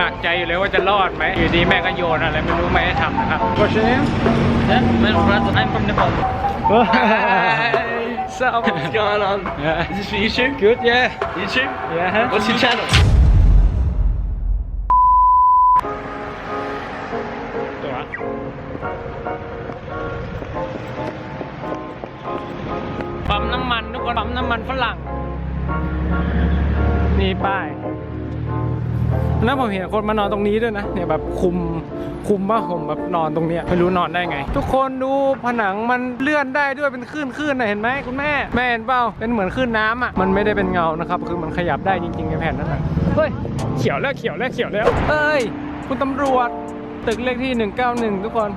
หนักใจอยู่เลยว่าจะรอดไหมอยู่ดีแม่ก็โยนอะไรไม่รู้ไม่ให้ทำนะครับ What's your name Yeah, my brother, I'm from Nepal. so What's going on? Yeah. Is this for YouTube? good yeah YouTube? yeah What's your channel? ตัวปั๊มน้ำมันทุกคนปั๊มน้ำมันฝรั่ง นี่ป้าย แล้วผมเห็นคนมานอนตรงนี้ด้วยนะเนี่ยแบบคุมคุมผ้าห่มแบบนอนตรงเนี้ยไม่รู้นอนได้ไง ทุกคนดูผนังมันเลื่อนได้ด้วยเป็นคลื่นคลื่นๆนะเห็นไหมคุณแม่แม่เห็นเปล่าเป็นเหมือนคลื่นน้ำอะมันไม่ได้เป็นเงานะครับคือมันขยับได้จริงๆในแผ่นนั้นนะเฮ้ยเขียวแล้วเขียวแล้วเขียวแล้วเฮ้ยคุณตำรวจตึกเลขที่ 191 ทุกคน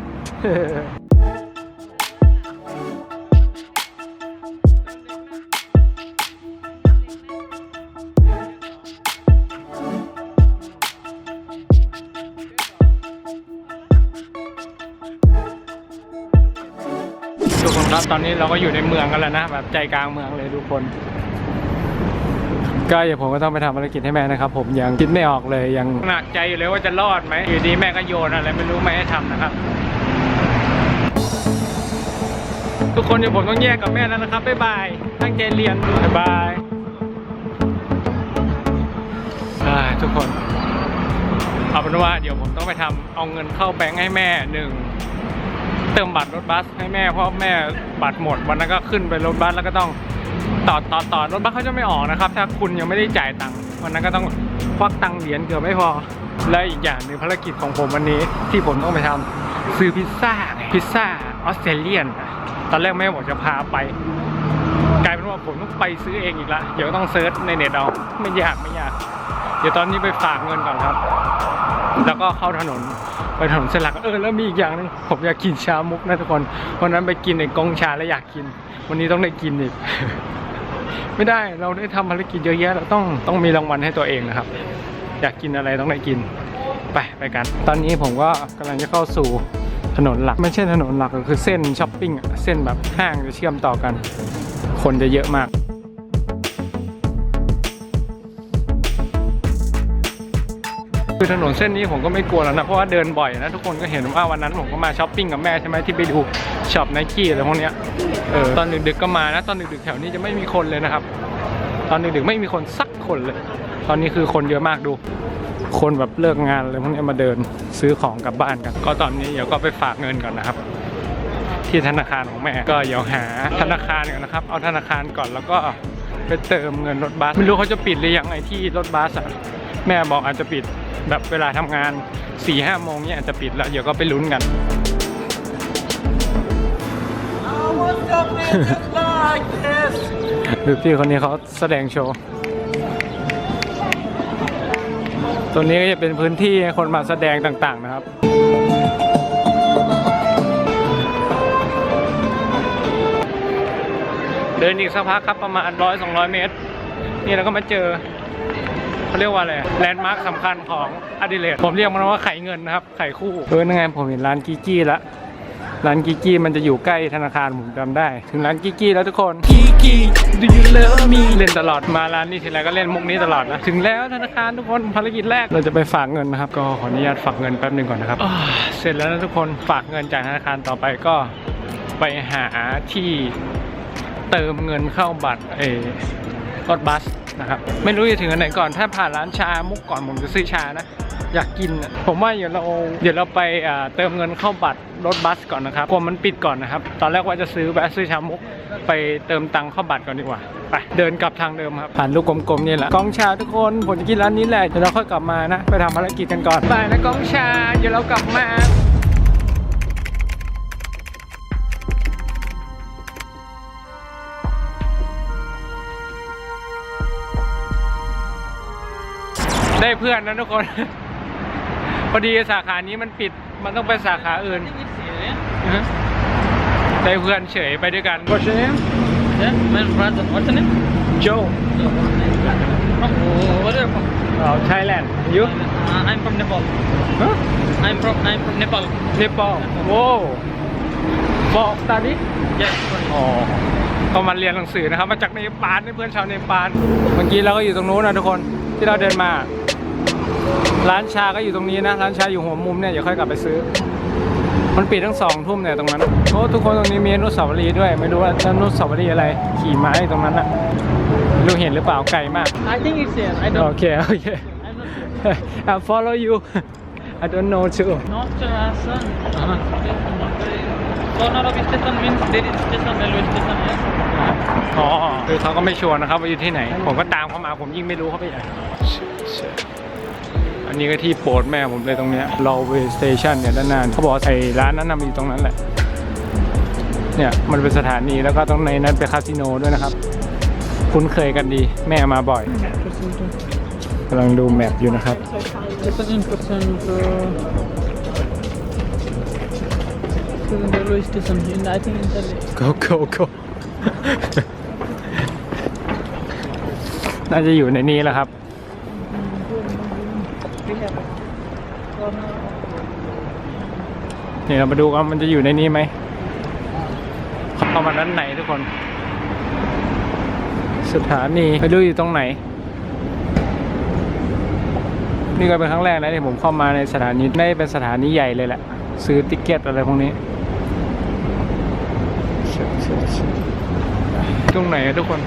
ตอนนี้เราก็อยู่ในเมืองกันแล้วนะแบบใจกลางเมืองเลยทุกคน ก็เดี๋ยวผมก็ต้องไปทำภารกิจให้แม่นะครับ ผมยังคิดไม่ออกเลยยังหนักใจอยู่เลยว่าจะรอดไหมอยู่ดีแม่ก็โยนอะไรไม่รู้ไม่ให้ทำนะครับ ทุกคนเดี๋ยวผมต้องแยกกับแม่แล้วนะครับบ๊ายบายตั้งใจเรียนบ๊ายบายอ่าทุกคนเอาเป็นว่าเดี๋ยวผมต้องไปทำเอาเงินเข้าแบงค์ให้แม่หนึ่ง เติมบัตรรถบัสให้แม่เพราะแม่บัตรหมดวันนั้นก็ขึ้นไปรถบัสแล้วก็ต้องต่อต่อต่อรถบัสเขาจะไม่ออกนะครับ ถ้าคุณยังไม่ได้จ่ายตังค์วันนั้นก็ต้องควักตังค์เหรียญเกือบไม่พอ และอีกอย่างหนึ่งภารกิจของผมวันนี้ที่ผมต้องไปทำซื้อพิซซ่าพิซซ่าออสเตรเลียนตอนแรกแม่บอกจะพาไป กลายเป็นว่าผมต้องไปซื้อเองอีกละเดี๋ยวต้องเซิร์ชในเน็ตเอาไม่ยากไม่ยาก เดี๋ยวตอนนี้ไปฝากเงินก่อนครับ แล้วก็เข้าถนน ไปถนนเส้นหลักเออแล้วมีอีกอย่างหนึงผมอยากกินชามุกนะทุกคนวันนั้นไปกินในกงชาแล้วอยากกิน วันนี้ต้องได้กินอีกไม่ได้เราได้ทำภารกิจเยอะแยะเราต้องต้องมีรางวัลให้ตัวเองนะครับ อยากกินอะไรต้องได้กินไปไปกัน ตอนนี้ผมก็กำลังจะเข้าสู่ถนนหลัก ไม่ใช่ถนนหลักก็คือเส้นช้อปปิ้งเส้นแบบห้างจะเชื่อมต่อกัน คนจะเยอะมาก คือถนนเส้นนี้ผมก็ไม่กลัวแล้วนะ เพราะว่าเดินบ่อยนะ ทุกคนก็เห็นว่าวันนั้นผมก็มาช้อปปิ้งกับแม่ใช่ไหมที่ไปดูช็อปไนกี้อะไรพวกเนี้ยเออตอนดึกๆก็มานะ ตอนดึกๆแถวนี้จะไม่มีคนเลยนะครับ ตอนดึกๆไม่มีคนสักคนเลย ตอนนี้คือคนเยอะมากดู คนแบบเลิกงานอะไรพวกเนี้ยมาเดินซื้อของกลับบ้านกัน ก็ตอนนี้เดี๋ยวก็ไปฝากเงินก่อนนะครับที่ธนาคารของแม่ก็เดี๋ยวหาธนาคารก่อนนะครับ เอาธนาคารก่อนแล้วก็ไปเติมเงินรถบัสไม่รู้เขาจะปิดหรือยังไงที่รถบัสอะแม่บอกอาจจะปิด แบบเวลาทำงาน4ี่ห้าโมงเนี่ยอาจจะปิดแล้ว เดี๋ยวก็ไปลุ้นกัน ดูพี่คนนี้เขาแสดงโชว์ ตรงนี้ก็จะเป็นพื้นที่ให้คนมาแสดงต่างๆนะครับเดินอีกสักพักครับประมาณร้อยสองร้อยเมตร นี่เราก็มาเจอ เขาเรียกว่าอะไรแลนด์มาร์คสำคัญของอดิเลดผมเรียกมันว่าไข่เงินนะครับไข่คู่เออนั่นไงผมเห็นร้านกิกี้ละร้านกิกี้มันจะอยู่ใกล้ธนาคารผมจำได้ ถึงร้านกิกี้แล้วทุกคนกิกี้ do you love me เล่นตลอดมาร้านนี้ทีไรก็เล่นมุกนี้ตลอดนะ ถึงแล้วธนาคารทุกคนภารกิจแรกเราจะไปฝากเงินนะครับ ก็ขออนุญาตฝากเงินแป๊บหนึ่งก่อนนะครับอ่าเสร็จแล้วนะทุกคนฝากเงินจากธนาคารต่อไปก็ไปหาที่เติมเงินเข้าบัตรเออรถบัส นะครับไม่รู้จะถึงอันไหนก่อนถ้าผ่านร้านชามุกก่อนผมจะซื้อชานะอยากกิน ผมว่าเดี๋ยวเราเดี๋ยวเราไปเติมเงินเข้าบัตรรถบัสก่อนนะครับกลัวมันปิดก่อนนะครับ ตอนแรกว่าจะซื้อแวะซื้อชามุกไปเติมตังค์เข้าบัตรก่อนดีกว่าไปเดินกลับทางเดิมครับผ่านลูกกลมๆนี่แหละกองชาทุกคนผมจะกินร้านนี้แหละเดี๋ยวเราค่อยกลับมานะ ไปทำภารกิจกันก่อนไปนะกองชาเดี๋ยวเรากลับมา ได้เพื่อนนะทุกคน พอดีสาขานี้มันปิด มันต้องไปสาขาอื่นอือฮึได้เพื่อนเฉยไปด้วยกัน What's your name Yeah, my brother, what's your name? Joe Oh, where are you from? oh Thailand you Uh, I'm from Nepal. huh I'm from I'm from Nepal. Nepal โว้บอกตาดิ Yeah. อ๋อก็มาเรียนหนังสือนะครับ มาจากเนปาลนี่เพื่อนชาวเนปาลเมื่อกี้เราก็อยู่ตรงนู้นนะทุกคนที่เราเดินมา ร้านชาก็อยู่ตรงนี้นะ ร้านชาอยู่หัวมุมเนี่ย เดี๋ยวค่อยกลับไปซื้อ มันปิดทั้งสองทุ่มเนี่ยตรงนั้น โอ้ทุกคนตรงนี้มีอนุสาวรีย์ด้วย ไม่รู้ว่าอนุสาวรีย์อะไร ขี่ม้าอยู่ตรงนั้นอะไม่รู้เห็นหรือเปล่าไกลมาก I think it's here. I don't. โอเค โอเค I'm not sure. I follow you I don't know too Not Rasan. Corner of station means there is station, railway station here. อ๋อคือเขาก็ไม่ชัวร์นะครับว่าอยู่ที่ไหน ผมก็ตามเขามาผมยิ่งไม่รู้เขาไปไหน อันนี้ก็ที่โปรดแม่ผมเลยตรงเนี้ย Railway Station เนี่ยด้านหน้าเขาบอกว่าไอ้ร้านนั้นน่ะมันอยู่ตรงนั้นแหละ เนี่ยมันเป็นสถานีแล้วก็ตรงในนั้นเป็นคาสิโนด้วยนะครับ คุ้นเคยกันดีแม่มาบ่อยกำลังดูแมปอยู่นะครับ Station in percent. Railway station. In, I think in the go go go น่าจะอยู่ในนี้แหละครับ เนี่ยเรามาดูกันมันจะอยู่ในนี้ไหมเข้ามาด้านไหนทุกคน สถานีไม่รู้อยู่ตรงไหน นี่ก็เป็นครั้งแรกนะที่ผมเข้ามาในสถานีไม่ได้เป็นสถานีใหญ่เลยแหละ ซื้อติ๊กเก็ตอะไรพวกนี้ตรงไหนทุกคน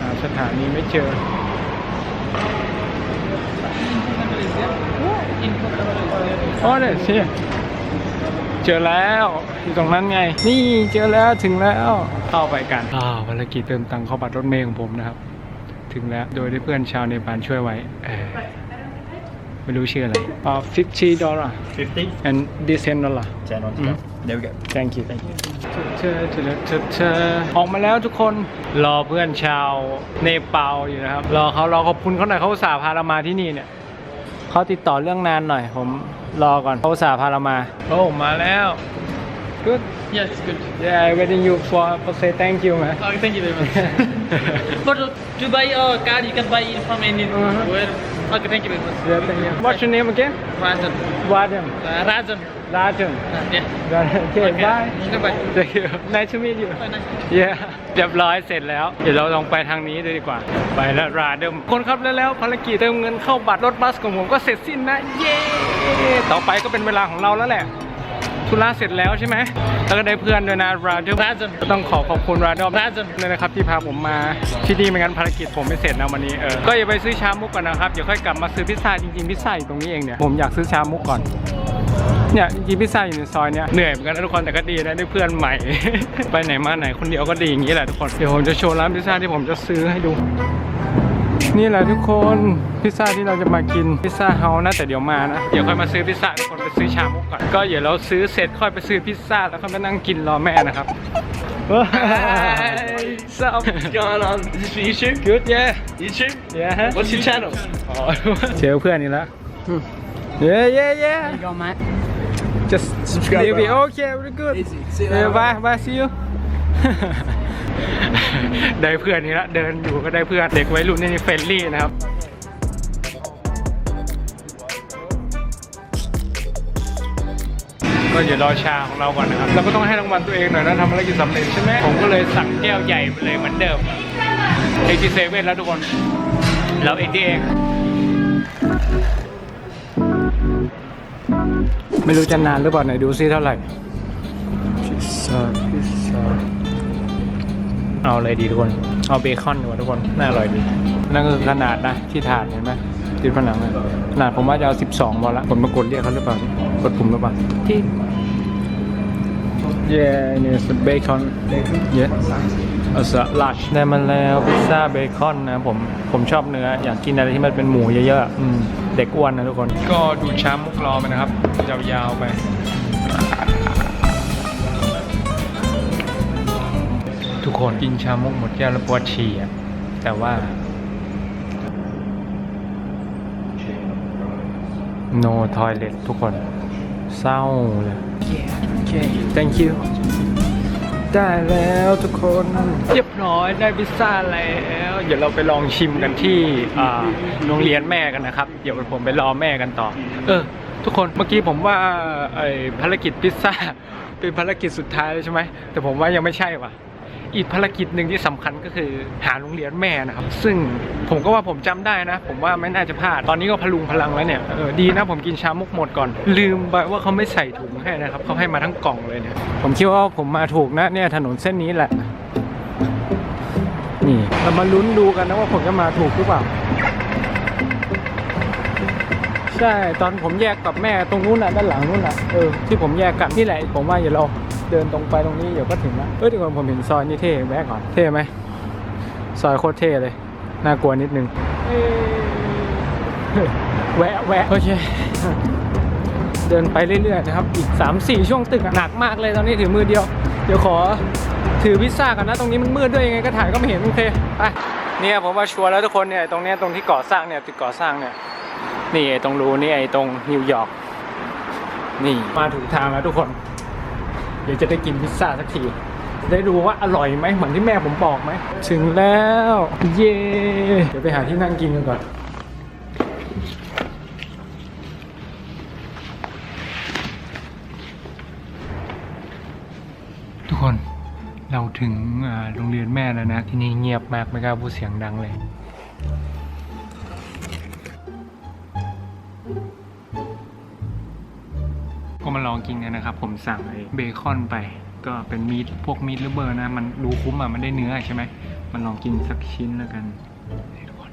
หาสถานีไม่เจอ อ๋อเนี่ยเชี่ยเจอแล้วอยู่ตรงนั้นไง นี่เจอแล้วถึงแล้วเข้าไปกันอ่าภารกิจเติมตังค์เข้าบัตรรถเมล์ของผมนะครับ ถึงแล้วโดยได้เพื่อนชาวเนปาลช่วยไว้เออไม่รู้ชื่ออะไรอ่า50 dollar 50 and this 10 dollar 10 on Mhm. top. There we go. thank you thank you เธอเธอเธอเธอออกมาแล้วทุกคนรอเพื่อนชาวเนปาลอยู่นะครับ รอเขารอขอบคุณเขาหน่อยเขาอุตส่าห์พาเรามาที่นี่เนี่ย เขาติดต่อเรื่องนานหน่อย ผมรอก่อนเขาอุตส่าห์พาเรามาโอ้มาแล้ว good Yes, good. yeah I waiting you for for say thank you man Oh, thank you very much. but to buy a card, you can buy it from any Uh-huh. where. Okay, thank you very much. yeah thank you what's your name again Rajan. Vadim Uh, Rajan. Rajan Uh, yeah. okay bye Goodbye. thank you nice to meet you Oh, nice. เย้เรียบร้อยเสร็จแล้ว เดี๋ยวเราลองไปทางนี้เลยดีกว่า ไปแล้วราเดิมคนครับแล้วแล้วภารกิจเติมเงินเข้าบัตรรถบัสของผมก็เสร็จสิ้นนะ เย้ ต่อไปก็เป็นเวลาของเราแล้วแหละ ธุระเสร็จแล้วใช่ไหมแล้วก็ได้เพื่อนด้วยนะราเดิม Rajan. ก็ต้องขอขอบคุณราดอม Rajan. เลยนะครับที่พาผมมาที่นี่ไม่งั้นภารกิจผมไม่เสร็จนะวันนี้เออก็อย่าไปซื้อชามุกก่อนนะครับเดี๋ยวค่อยกลับมาซื้อพิซซ่าจริงๆพิซซ่าอยู่ตรงนี้เองเนี่ยผมอยากซื้อชามุกก่อนเนี่ยจริงๆพิซซ่าอยู่ในซอยเนี่ยเหนื่อยเหมือนกันนะทุกคนแต่ก็ดีนะได้เพื่อนใหม่ ไปไหนมาไหนคนเดียวก็ดีอย่างนี้แหละทุกคนเดี๋ยวผมจะโชว์ร้านพิซซ่าที่ผมจะซื้อให้ดู นี่แหละทุกคนพิซซ่าที่เราจะมากินพิซซ่าเฮาส์นะแต่เดี๋ยวมานะ เดี๋ยวค่อยมาซื้อพิซซ่าทุกคนไปซื้อชามุกก่อน ก็เดี๋ยวเราซื้อเสร็จค่อยไปซื้อพิซซ่าแล้วค่อยมานั่งกินรอแม่นะครับ What's up? What's going on? Is this for YouTube? Good yeah YouTube? yeah What's your channel? อ๋อเจอเพื่อนนี่แล้ว yeah yeah yeah go, mate. just Subscribe, leave it bro. okay very good Easy. See you Yeah, later. bye bye see you ได้เพื่อนนี่ละเดินอยู่ก็ได้เพื่อนเด็กวัยรุ่นนี่เฟรนลี่นะครับก็เดี๋ยวรอชาของเราก่อนนะครับเราก็ต้องให้รางวัลตัวเองหน่อยนะทำภารกิจสำเร็จใช่ไหมผมก็เลยสั่งแก้วใหญ่ไปเลยเหมือนเดิมเอ็กซ์เซเว่นแล้วทุกคนเราเองที่เองไม่รู้จะนานหรือเปล่าไหนดูซิเท่าไหร่พิซซ่าพิซซ่า เอาอะไรดีทุกคน เอาเบคอนดีกว่าทุกคน น่าอร่อยดี นั่นก็คือขนาดนะที่ถาดเห็นไหมติดผนังเลยขนาดผมว่าจะเอา 12พอละผมมากดเรียกเขาหรือเปล่ากดปุ่มหรือเปล่าที่ Yeah นี่ bacon Yeah เอาสลัดได้มาแล้วพิซซ่าเบคอนนะผมผมชอบเนื้อ อยากกินอะไรที่มันเป็นหมูเยอะๆอะอืมเด็กอ้วนนะทุกคน ก็ดูช้ามุกรอไปนะครับยาวๆไป คนกินชามุกหมดแก้วแล้วปวดฉี่อะแต่ว่า no toilet ทุกคน เศร้าเลยโอเค thank you ได้แล้วทุกคนเรียบร้อยได้พิซซ่าแล้ว เดี๋ยวเราไปลองชิมกันที่อ่าโรงเรียนแม่กันนะครับ เดี๋ยวผมไปรอแม่กันต่อ เออ ทุกคนเมื่อกี้ผมว่าไอ้ภารกิจพิซซ่าเป็นภารกิจสุดท้ายแล้วใช่ไหมแต่ผมว่ายังไม่ใช่ว่ะ อีกภารกิจหนึ่งที่สำคัญก็คือหาโรงเรียนแม่นะครับ ซึ่งผมก็ว่าผมจำได้นะ ผมว่าไม่น่าจะพลาด ตอนนี้ก็พลุงพลังแล้วเนี่ยเออดีนะผมกินชามุกหมดก่อน ลืมไปว่าเขาไม่ใส่ถุงให้นะครับเขาให้มาทั้งกล่องเลยเนี่ยผมคิดว่าผมมาถูกนะเนี่ยถนนเส้นนี้แหละนี่เรามาลุ้นดูกันนะว่าผมจะมาถูกหรือเปล่าใช่ตอนผมแยกกับแม่ตรงนู้นน่ะด้านหลังนู้นน่ะเออที่ผมแยกกันนี่แหละผมว่าอย่าเรา เดินตรงไปตรงนี้เดี๋ยวก็ถึงละเอ้ยเดี๋ยวก่อนผมเห็นซอยนี่เท่แวะก่อนเท่ไหมซอยโคตรเท่เลยน่ากลัวนิดนึงเอ้ยแวะแวะโอเคเดินไปเรื่อยๆนะครับอีก 3-4 ช่วงตึกอะหนักมากเลยตอนนี้ถือมือเดียว เดี๋ยวขอถือพิซซ่ากันนะตรงนี้มันมืดด้วยยังไงก็ถ่ายก็ไม่เห็นโอเคไปเนี่ยผมว่าชัวร์แล้วทุกคนเนี่ยตรงเนี้ยตรงที่ก่อสร้างเนี่ยตึกก่อสร้างเนี่ยนี่ไอ้ตรงรูนี่ไอ้ตรงนิวยอร์กนี่มาถูกทางแล้วทุกคน เดี๋ยวจะได้กินพิซซ่าสักที จะได้ดูว่าอร่อยไหมเหมือนที่แม่ผมบอกไหม ถึงแล้ว เย่เดี๋ยวไปหาที่นั่งกินกันก่อนทุกคนเราถึงโรงเรียนแม่แล้วนะ ที่นี่เงียบมากไม่กล้าพูดเสียงดังเลย ก็มาลองกินกันนะครับ ผมสั่งเบคอนไป ก็เป็นมีดพวกมีดหรือเบอร์นะ มันดูคุ้มอะ มันได้เนื้อใช่ไหม มันลองกินสักชิ้นแล้วกันทุกคน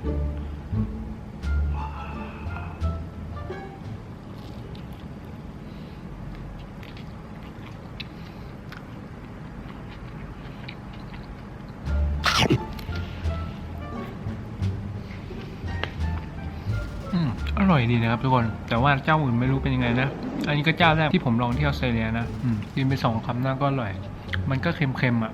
อืมอร่อยดีนะครับทุกคน แต่ว่าเจ้าอื่นไม่รู้เป็นยังไงนะ อันนี้ก็เจ้าแรกที่ผมลองที่ออสเตรเลียนะกินไปสองคำน่าก็อร่อย มันก็เค็มๆอะ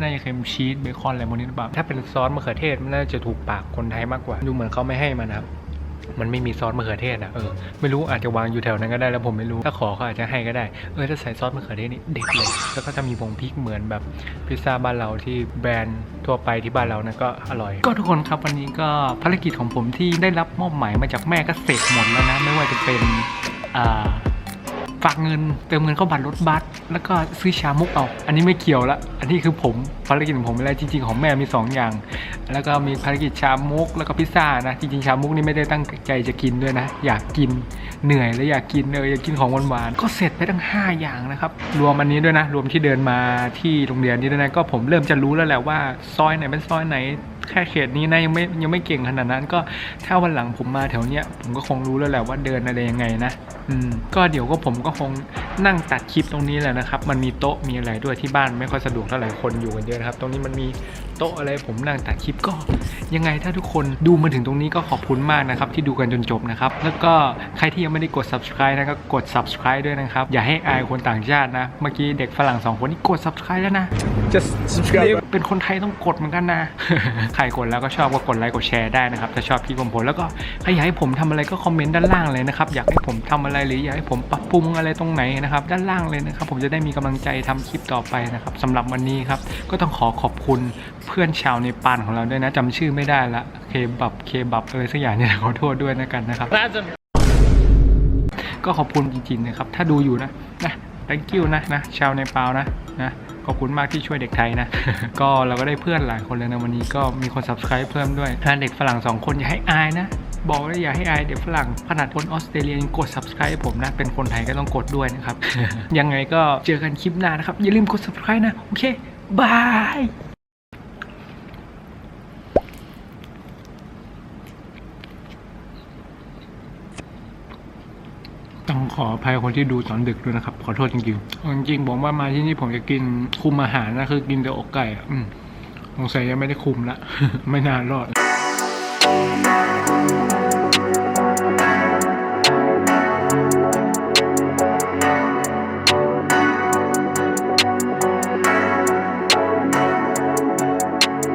น่าจะเค็มชีสเบคอนอะไรพวกนี้หรือเปล่าถ้าเป็นซอสมะเขือเทศมันน่าจะถูกปากคนไทยมากกว่า ดูเหมือนเขาไม่ให้มานะครับ มันไม่มีซอสมะเขือเทศอะเออไม่รู้อาจจะวางอยู่แถวนั้นก็ได้แล้วผมไม่รู้ถ้าขอเขาอาจจะให้ก็ได้เออถ้าใส่ซอสมะเขือเทศนี่เด็ดเลยแล้วก็จะมีผงพริกเหมือนแบบพิซซ่าบ้านเราที่แบรนด์ทั่วไปที่บ้านเรานะก็อร่อย ก็ทุกคนครับวันนี้ก็ภารกิจของผมที่ได้รับมอบหมายมาจากแม่ก็เสร็จหมดแล้วนะไม่ว่าจะเป็นอ่า ฝากเงินเติมเงินเข้าบัตรรถบัสแล้วก็ซื้อชามุกเอาอันนี้ไม่เกี่ยวละอันนี้คือผมภารกิจของผมแล้จริง ๆ ของแม่มี 2 อย่าง แล้วก็มีภารกิจชามุกแล้วก็พิซซ่านะจริงๆชามุกนี่ไม่ได้ตั้งใจจะกินด้วยนะ อยากกินเหนื่อยแล้วอยากกินเอออยากกินของหวานๆก็เสร็จไปตั้ง 5 อย่างนะครับรวมอันนี้ด้วยนะ รวมที่เดินมาที่โรงเรียนนี้ด้วยนะก็ผมเริ่มจะรู้แล้วแหละว่าซอยไหนเป็นซอยไหน แค่เขตนี้นะยังไม่ยังไม่เก่งขนาดนั้น ก็ถ้าวันหลังผมมาแถวเนี้ยผมก็คงรู้แล้วแหละว่าเดินอะไรยังไงนะอืมก็เดี๋ยวก็ผมก็คงนั่งตัดคลิปตรงนี้แหละนะครับ มันมีโต๊ะมีอะไรด้วยที่บ้านไม่ค่อยสะดวกเท่าไหร่คนอยู่กันเยอะนะครับ ตรงนี้มันมีโต๊ะอะไรผมนั่งตัดคลิปก็ ยังไงถ้าทุกคนดูมาถึงตรงนี้ก็ขอบคุณมากนะครับ ที่ดูกันจนจบนะครับ แล้วก็ใครที่ยังไม่ได้กด subscribe นะก็กด subscribe ด้วยนะครับ อย่าให้อายคนต่างชาตินะ เมื่อกี้เด็กฝรั่งสองคนนี่กด subscribe แล้วนะจะ subscribe เป็นคนไทยต้องกดเหมือนกันนะ ใครกดแล้วก็ชอบก็กดไลค์กดแชร์ได้นะครับถ้าชอบคลิปของผมแล้วก็ใครอยากให้ผมทำอะไรก็คอมเมนต์ด้านล่างเลยนะครับอยากให้ผมทำอะไรหรืออยากให้ผมปรับปรุงอะไรตรงไหนนะครับด้านล่างเลยนะครับผมจะได้มีกำลังใจทำคลิปต่อไปนะครับสำหรับวันนี้ครับก็ต้องขอขอบคุณเพื่อนชาวในปานของเราด้วยนะจำชื่อไม่ได้ละเคบับเคบับอะไรสักอย่างเนี่ยขอโทษด้วยนะกันนะครับ ก็ขอบคุณจริงๆนะครับ ถ้าดูอยู่นะนะ thank you นะนะชาวในปาวนะนะขอบคุณมากที่ช่วยเด็กไทยนะ ก็เราก็ได้เพื่อนหลายคนเลยนะวันนี้ก็มีคน subscribe เพิ่มด้วยถ้าเด็กฝรั่งสองคนอย่าให้อายนะ บอกเลยอย่าให้อายเด็กฝรั่งขนาดคนออสเตรเลียกด subscribe ผมนะ เป็นคนไทยก็ต้องกดด้วยนะครับ ยังไงก็เจอกันคลิปหน้านะครับ อย่าลืมกด subscribe นะ โอเคบายต้อง ขออภัยคนที่ดูตอนดึกด้วยนะครับ ขอโทษจริงๆจริงๆผมว่ามาที่นี่ผมจะกินคุมอาหารนะคือกินแต่อกไก่อืมสงสัยยังไม่ได้คุมละ ไม่นานรอด